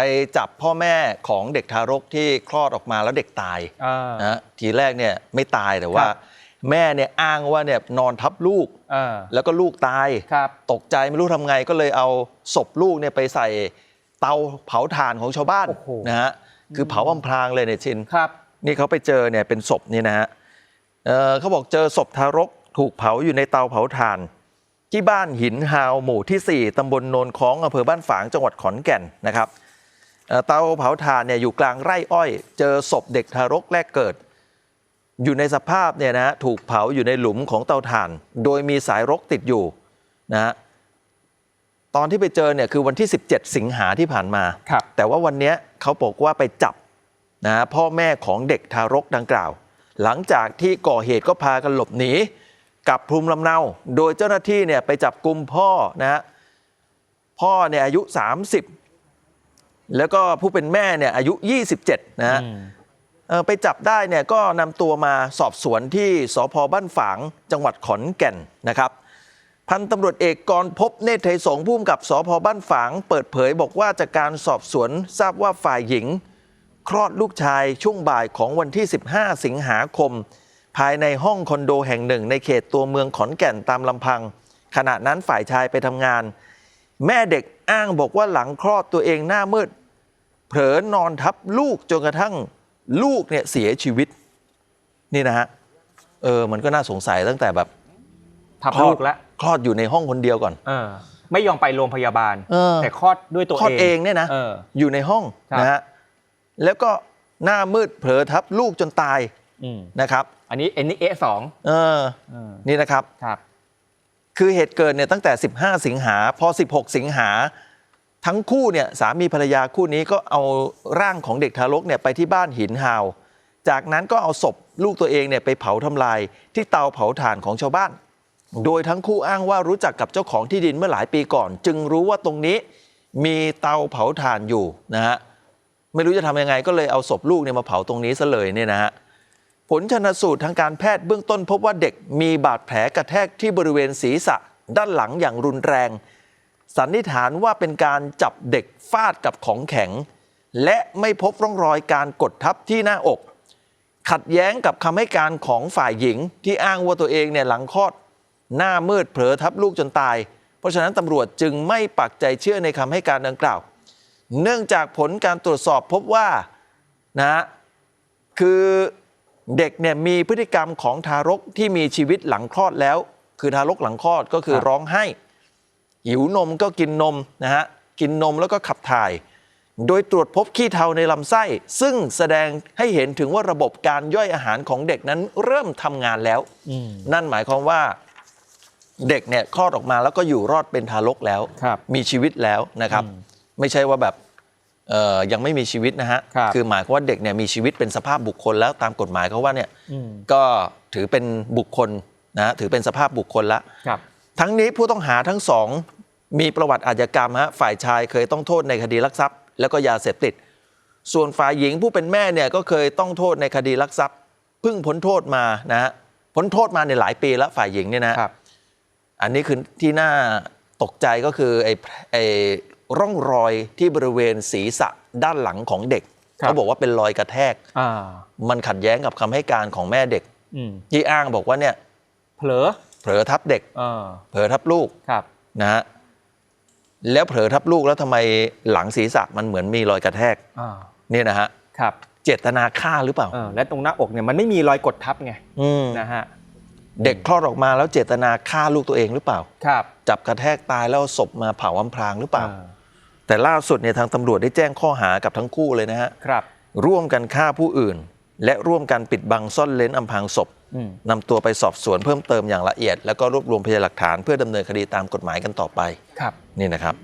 ไปจับพ่อแม่ของเด็กทารกที่คลอดออกมาแล้วเด็กตายอ่านะฮะทีแรกเนี่ยไม่ตายแต่ว่าครับแม่เนี่ยอ้างว่าเนี่ยนอนทับลูกอ่าแล้วก็ลูกตายครับตกใจไม่รู้ทำไงก็เลยเอาศพลูกเนี่ยไปใส่เตาเผาถ่านของชาวบ้านโอ้โหนะฮะคือเผาอำพรางเลยเนี่ยชินครับนี่เขาไปเจอเนี่ยเป็นศพนี่นะฮะเอ่อเขาบอกเจอศพทารกถูกเผาอยู่ในเตาเผาถ่าน ที่บ้านหินฮาวหมู่ที่ 4ตำบลโนนคล้องอำเภอบ้านฝางจังหวัดขอนแก่นนะครับ เอ่อเตาเผาถ่านเนี่ยอยู่กลางไร่อ้อย เจอศพเด็กทารกแรกเกิด อยู่ในสภาพเนี่ยนะฮะถูกเผาอยู่ในหลุมของเตาถ่าน โดยมีสายรกติดอยู่นะฮะตอนที่ไปเจอเนี่ยคือวันที่ 17 สิงหาที่ผ่านมาครับแต่ว่าวันเนี้ยเขาบอกว่าไปจับนะฮะพ่อแม่ของเด็กทารกดังกล่าว หลังจากที่ก่อเหตุก็พากันหลบหนีกลับภูมิลำเนา โดยเจ้าหน้าที่เนี่ยไปจับกลุ่มพ่อนะฮะพ่อเนี่ยอายุ 30 แล้วก็ผู้เป็นแม่เนี่ยอายุ 27 นะฮะอืมเอ่อไปจับได้เนี่ยก็นำตัวมาสอบสวนที่สพบ้านฝางจังหวัดขอนแก่นนะครับ พันตำรวจเอกกรพบเนตรไทยสงฆ์ผู้กำกับสพบ้านฝาง เปิดเผยบอกว่าจากการสอบสวนทราบว่าฝ่ายหญิง คลอดลูกชายช่วงบ่ายของวันที่ 15 สิงหาคม ภายในห้องคอนโดแห่งหนึ่ง ในเขตตัวเมืองขอนแก่นตามลำพัง ขณะนั้นฝ่ายชายไปทำงาน แม่เด็กอ้างบอกว่าหลังคลอดตัวเองหน้ามืด เผลอนอนทับลูกจนกระทั่งลูกเนี่ยเสียชีวิต นี่นะฮะเออมันก็น่าสงสัยตั้งแต่แบบทับคลอลูดกแล้วคลอดอยู่ในห้องคนเดียวก่อนเออไม่ยอมไปโรงพยาบาลเออแต่คลอดด้วยตัวคลอดเองเนี่ยนะเอออยู่ในห้องครับนะฮะแล้วก็หน้ามืดเผลอทับลูกจนตายอืมนะครับ อันนี้อันนี้เอะสองเออเออนี่นะครับครับ คือเหตุเกิดเนี่ยตั้งแต่ 15 สิงหาพอ 16 สิงหา ทั้งคู่เนี่ยสามีภรรยาคู่นี้ก็เอาร่างของเด็กทารกเนี่ยไปที่บ้านหินฮาว จากนั้นก็เอาศพลูกตัวเองเนี่ยไปเผาทำลายที่เตาเผาถ่านของชาวบ้าน โดยทั้งคู่อ้างว่ารู้จักกับเจ้าของที่ดินเมื่อหลายปีก่อน จึงรู้ว่าตรงนี้มีเตาเผาถ่านอยู่นะฮะไม่รู้จะทำยังไงก็เลยเอาศพลูกเนี่ยมาเผาตรงนี้ซะเลยเนี่ยนะฮะผลชนสูตรทางการแพทย์เบื้องต้นพบว่าเด็กมีบาดแผลกระแทกที่บริเวณศีรษะด้านหลังอย่างรุนแรง สันนิษฐานว่าเป็นการจับเด็กฟาดกับของแข็ง และไม่พบร่องรอยการกดทับที่หน้าอก ขัดแย้งกับคำให้การของฝ่ายหญิง ที่อ้างว่าตัวเองเนี่ยหลังคลอด หน้ามืดเผลอทับลูกจนตาย เพราะฉะนั้นตำรวจจึงไม่ปักใจเชื่อในคำให้การดังกล่าว เนื่องจากผลการตรวจสอบพบว่านะคือเด็กเนี่ยมีพฤติกรรมของทารกที่มีชีวิตหลังคลอดแล้ว คือทารกหลังคลอดก็คือร้องไห้ หิวนมก็กินนมนะฮะกินนมแล้วก็ขับถ่าย โดยตรวจพบขี้เทาในลำไส้ ซึ่งแสดงให้เห็นถึงว่าระบบการย่อยอาหารของเด็กนั้นเริ่มทำงานแล้วอืมนั่นหมายความว่าเด็กเนี่ยคลอดออกมาแล้วก็อยู่รอดเป็นทารกแล้ว ครับมีชีวิตแล้วนะครับอืมไม่ใช่ว่าแบบเอ่อยังไม่มีชีวิตนะฮะครับ อหมายความว่าเด็กเนี่ยมีชีวิตเป็นสภาพบุคคลแล้วตามกฎหมายเขาว่าเนี่ยอืมก็ถือเป็นบุคคลนะฮะถือเป็นสภาพบุคคลละ ครับ ทั้งนี้ผู้ต้องหาทั้งสอง มีประวัติอาชญากรรมฮะฝ่ายชายเคยต้องโทษในคดีลักทรัพย์ แล้วก็ยาเสพติด ส่วนฝ่ายหญิงผู้เป็นแม่เนี่ยก็เคยต้องโทษในคดีลักทรัพย์เพิ่งพ้นโทษมานะฮะพ้นโทษมาในหลายปีแล้วฝ่ายหญิงเนี่ยนะครับ อันนี้คือที่น่าตกใจก็คือไอ้ไอ้ร่องรอยที่บริเวณศีรษะด้านหลังของเด็กครับ เขาบอกว่าเป็นรอยกระแทก อ่า มันขัดแย้งกับคำให้การของแม่เด็ก อืมที่อ้างบอกว่าเนี่ยเผลอเผลอทับเด็ก เออเผลอทับลูกครับ นะฮะ แล้วเผลอทับลูกแล้วทำไมหลังศีรษะมันเหมือนมีรอยกระแทกอ่าเนี่ยนะฮะครับ เจตนาฆ่าหรือเปล่าเออและตรงหน้าอกเนี่ยมันไม่มีรอยกดทับไงอืมนะฮะเด็กคลอดออกมาแล้วเจตนาฆ่าลูกตัวเองหรือเปล่าครับ จับกระแทกตายแล้วเอาศพมาเผาอำพรางหรือเปล่าอ่า แต่ล่าสุดเนี่ยทางตำรวจได้แจ้งข้อหากับทั้งคู่เลยนะฮะครับ ร่วมกันฆ่าผู้อื่น และร่วมกันปิดบังซ่อนเล้นอำพรางศพอืม นำตัวไปสอบสวนเพิ่มเติมอย่างละเอียด แล้วก็รวบรวมพยานหลักฐานเพื่อดำเนินคดีตามกฎหมายกันต่อไปครับนี่นะครับ